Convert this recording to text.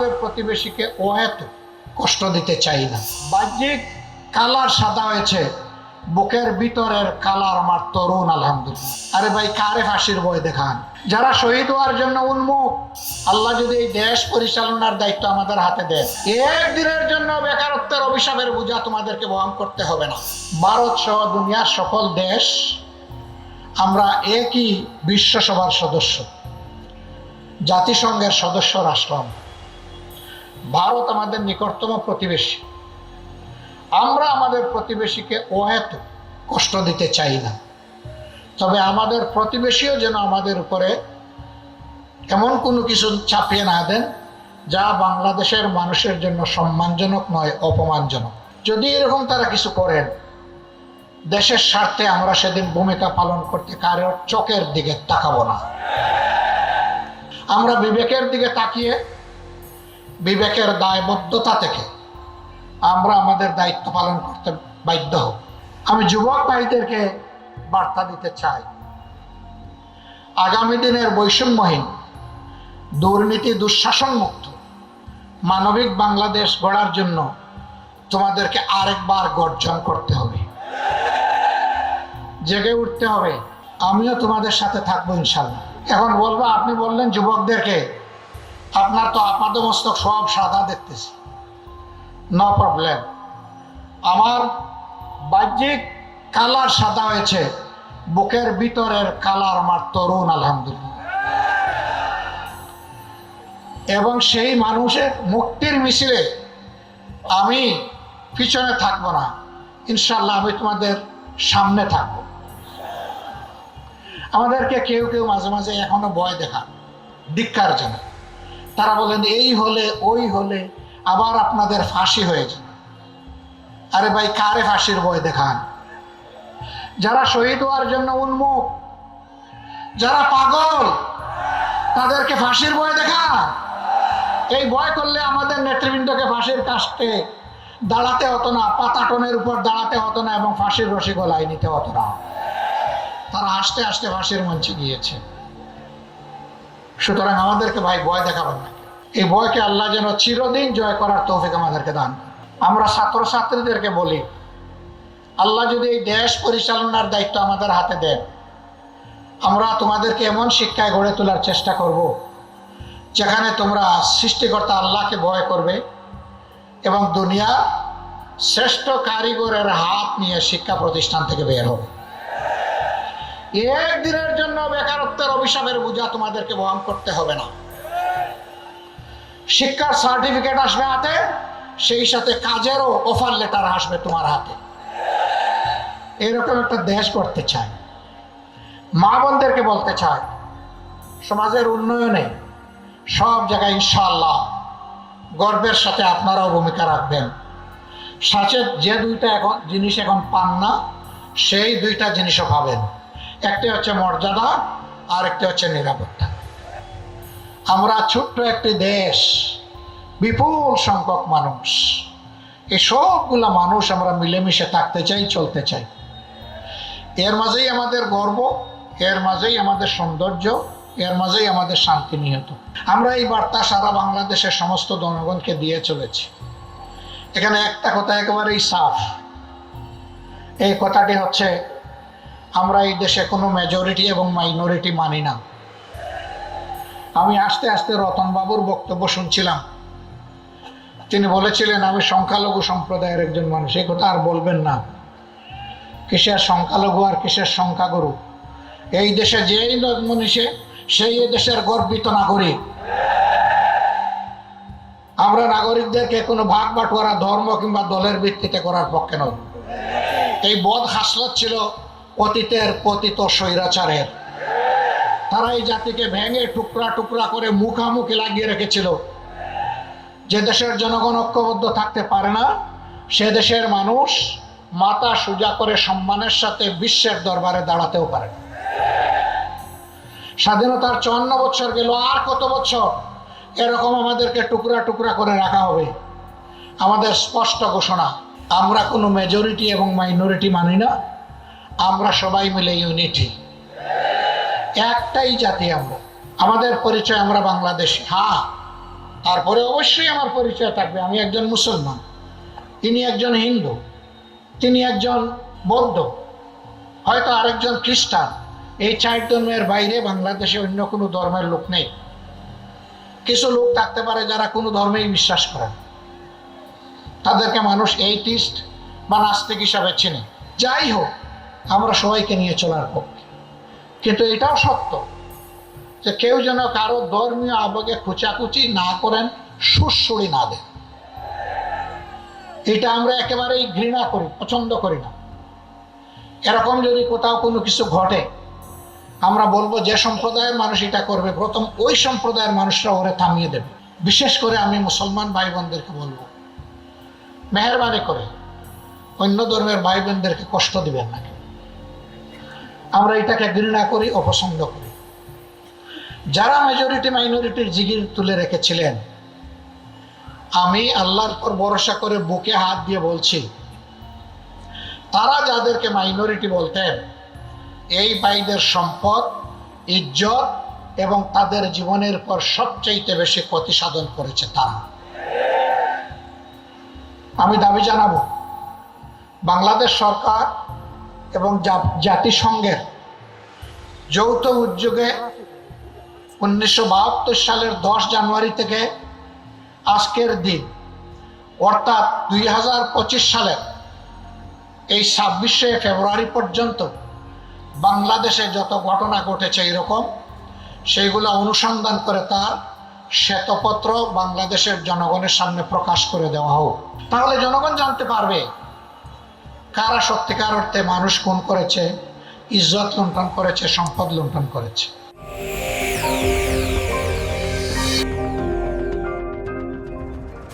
আমাদের প্রতিবেশীকে অহেত কষ্ট দিতে চাই না। বাহ্যিক কালার সাদা হয়েছে। বুকের ভিতরের কালার আমার তরুণ, আলহামদুলিল্লাহ। আরে ভাই, কারে ফাঁসির বই দেখান? যারা শহীদ হওয়ার জন্য উন্মুখ আল্লাহ যদি এই দেশ পরিচালনার দায়িত্ব আমাদের হাতে দেন। একদিনের জন্য বেকারত্বের অভিশাপের বোঝা তোমাদেরকে বহন করতে হবে না। ভারত সহ দুনিয়ার সকল দেশ, আমরা একই বিশ্বসভার সদস্য। জাতিসংঘের সদস্য রাষ্ট্র আমরা। ভারত আমাদের নিকটতম প্রতিবেশী। আমরা আমাদের প্রতিবেশীকে অহেতু কষ্ট দিতে চাই না। তবে আমাদের প্রতিবেশীও যেন আমাদের উপরে এমন কোনো কিছু চাপিয়ে না দেন, যা বাংলাদেশের মানুষের জন্য সম্মানজনক নয়, অপমানজনক। যদি এরকম তারা কিছু করেন, দেশের স্বার্থে আমরা সেদিন ভূমিকা পালন করতে কারোর চোখের দিকে তাকাবো না। আমরা বিবেকের দিকে তাকিয়ে বিবেকের দায়বদ্ধতা থেকে আমরা আমাদের দায়িত্ব পালন করতে বাধ্য হব। আমি যুবক ভাইদেরকে বার্তা দিতে চাই। আগামী দিনের বৈষম্যহীন, দুর্নীতি দুঃশাসন মুক্ত মানবিক বাংলাদেশ গড়ার জন্য তোমাদেরকে আরেকবার গর্জন করতে হবে। জেগে উঠতে হবে। আমিও তোমাদের সাথে থাকব ইনশাল্লাহ। এখন বলব, আপনি বললেন যুবকদেরকে আপনার তো আপাদমস্তক সব সাদা দেখতেছি। নো প্রবলেম আমার বাহ্যিক কালার সাদা হয়েছে, বুকের ভিতরের কালার আমার তরুণ, আলহামদুলিল্লাহ। এবং সেই মানুষের মুক্তির মিছিলে আমি পিছনে থাকব না। ইনশাল্লাহ আমি তোমাদের সামনে থাকব। আমাদেরকে কেউ কেউ মাঝে মাঝে এখনও ভয় দেখা ধিক্কার জানায় তারা বলেন, এই হলে, ওই হলে আবার আপনাদের ফাঁসি হয়ে যাবে। আরে ভাই, কারে ফাঁসির ভয় দেখান? যারা শহীদ হওয়ার জন্য উন্মুখ, যারা পাগল, তাদেরকে ফাঁসির ভয় দেখান। এই ভয় করলে আমাদের নেতৃবৃন্দকে ফাঁসির কাস্টে দাঁড়াতে হতো না পাতাটনের উপর দাঁড়াতে হতো না এবং ফাঁসির রসি গলায় নিতে হতো না। তারা আস্তে আস্তে ফাঁসির মঞ্চে গিয়েছে। সুতরাং আমাদেরকে ভাই ভয় দেখাবেন না এই ভয়কে আল্লাহ যেন চিরদিন জয় করার তৌফিক আমাদেরকে দান। আমরা ছাত্রছাত্রীদেরকে বলি, আল্লাহ যদি এই দেশ পরিচালনার দায়িত্ব আমাদের হাতে দেন, আমরা তোমাদেরকে এমন শিক্ষায় গড়ে তোলার চেষ্টা করব, যেখানে তোমরা সৃষ্টিকর্তা আল্লাহকে ভয় করবে এবং দুনিয়ার শ্রেষ্ঠ কারিগরের হাত নিয়ে শিক্ষা প্রতিষ্ঠান থেকে বের হবে একদিনের জন্য বেকারত্বের অভিশাপের বোঝা তোমাদেরকে বহন করতে হবে না। শিক্ষার সার্টিফিকেট আসবে হাতে, সেই সাথে কাজেরও অফার লেটার আসবে তোমার হাতে। এরকম একটা দেশ করতে চাই। মা বোনদেরকে বলতে চাই, সমাজের উন্নয়নে সব জায়গায় ইনশাল্লাহ গর্বের সাথে আপনারাও ভূমিকা রাখবেন। সাথে যে দুইটা এখন জিনিস এখন পান না, সেই দুইটা জিনিসও পাবেন। একটি হচ্ছে মর্যাদা আর একটি হচ্ছে নিরাপত্তা। আমরা ছোট্ট একটি দেশ, বিপুল সংখ্যক মানুষ। এই সবগুলা মানুষ আমরা মিলেমিশে থাকতে চাই, চলতে চাই। এর মাঝেই আমাদের গর্ব, এর মাঝেই আমাদের সৌন্দর্য, এর মাঝেই আমাদের শান্তি নিহত। আমরা এই বার্তা সারা বাংলাদেশের সমস্ত জনগণকে দিয়ে চলেছি। এখানে একটা কথা একেবারেই সাফ। এই কথাটি হচ্ছে আমরা এই দেশে কোনো মেজরিটি এবং মাইনরিটি মানি না। আমি আস্তে আস্তে রতনবাবুর বক্তব্য শুনছিলাম। তিনি বলেছিলেন, আমি সংখ্যালঘু সম্প্রদায়ের একজন মানুষ, এই কথা আর বলবেন না। কিসের সংখ্যালঘু আর কিসের সংখ্যাগুরু? এই দেশে যেই মনীষে, সেই দেশের গর্বিত নাগরিক। আমরা নাগরিকদেরকে কোনো ভাগ বাটোয়ারা, ধর্ম কিংবা দলের ভিত্তিতে করার পক্ষে নয় এই বদ হাসলত ছিল অতীতের পতিত স্বৈরাচারের। তারা এই জাতিকে ভেঙে টুকরা টুকরা করে মুখামুখি লাগিয়ে রেখেছিল। যে দেশের জনগণ ঐক্যবদ্ধ থাকতে পারে না, সে দেশের মানুষ মাথা সোজা করে সম্মানের সাথে বিশ্বের দরবারে দাঁড়াতেও পারে স্বাধীনতার চুয়ান্ন বছর গেল, আর কত বছর? এরকম আমাদেরকে টুকরা টুকরা করে রাখা হবে। আমাদের স্পষ্ট ঘোষণা, আমরা কোনো মেজরিটি এবং মাইনরিটি মানি না। আমরা সবাই মিলে ইউনিটি। একটাই জাতি আমরা। আমাদের পরিচয় আমরা বাংলাদেশি। হ্যাঁ তারপরে অবশ্যই আমার পরিচয় থাকবে। আমি একজন মুসলমান, তিনি একজন হিন্দু, তিনি একজন বৌদ্ধ, হয়তো আরেকজন খ্রিস্টান। এই চার ধর্মের বাইরে বাংলাদেশে অন্য কোনো ধর্মের লোক নেই। কিছু লোক থাকতে পারে যারা কোনো ধর্মেই বিশ্বাস করে। তাদেরকে মানুষ এইটিস্ট বা নাস্তিক হিসাবে চেনে। যাই হোক আমরা সবাইকে নিয়ে চলার পক্ষে। কিন্তু এটাও সত্য যে কেউ যেন কারও ধর্মীয় আবেগে খুচাকুচি না করেন, সুরসুরি না দেন। এটা আমরা একেবারেই ঘৃণা করি, পছন্দ করি না। এরকম যদি কোথাও কোনো কিছু ঘটে, আমরা বলব যে সম্প্রদায়ের মানুষ এটা করবে, প্রথম ওই সম্প্রদায়ের মানুষরা ওরে থামিয়ে দেবে। বিশেষ করে আমি মুসলমান ভাই বোনদেরকে বলব, মেহরবানি করে, অন্য ধর্মের ভাই বোনদেরকে কষ্ট দিবেন না। আমরা এটাকে ঘৃণা করি, অপছন্দ করি। যারা মেজরিটি মাইনরিটির জিগির তুলে রেখেছিলেন, আমি আল্লাহর পর ভরসা করে বুকে হাত দিয়ে বলছি, তারা যাদেরকে মাইনরিটি বলতেন, এই ভাইদের সম্পদ, ইজ্জত এবং তাদের জীবনের পর সবচাইতে বেশি ক্ষতি সাধন করেছে তারা। আমি দাবি জানাব, বাংলাদেশ সরকার এবং জাতিসংঘের যৌথ উদ্যোগে উনিশশো বাহাত্তর সালের দশ জানুয়ারি থেকে আজকের দিন, অর্থাৎ দুই হাজার পঁচিশ সালের এই ছাব্বিশে ফেব্রুয়ারি পর্যন্ত বাংলাদেশে যত ঘটনা ঘটেছে এরকম, সেইগুলো অনুসন্ধান করে তার শ্বেতপত্র বাংলাদেশের জনগণের সামনে প্রকাশ করে দেওয়া হোক। তাহলে জনগণ জানতে পারবে কারা সত্যিকার অর্থে মানুষ খুন করেছে ইজ্জত লুণ্ঠন করেছে সম্পদ লুণ্ঠন করেছে?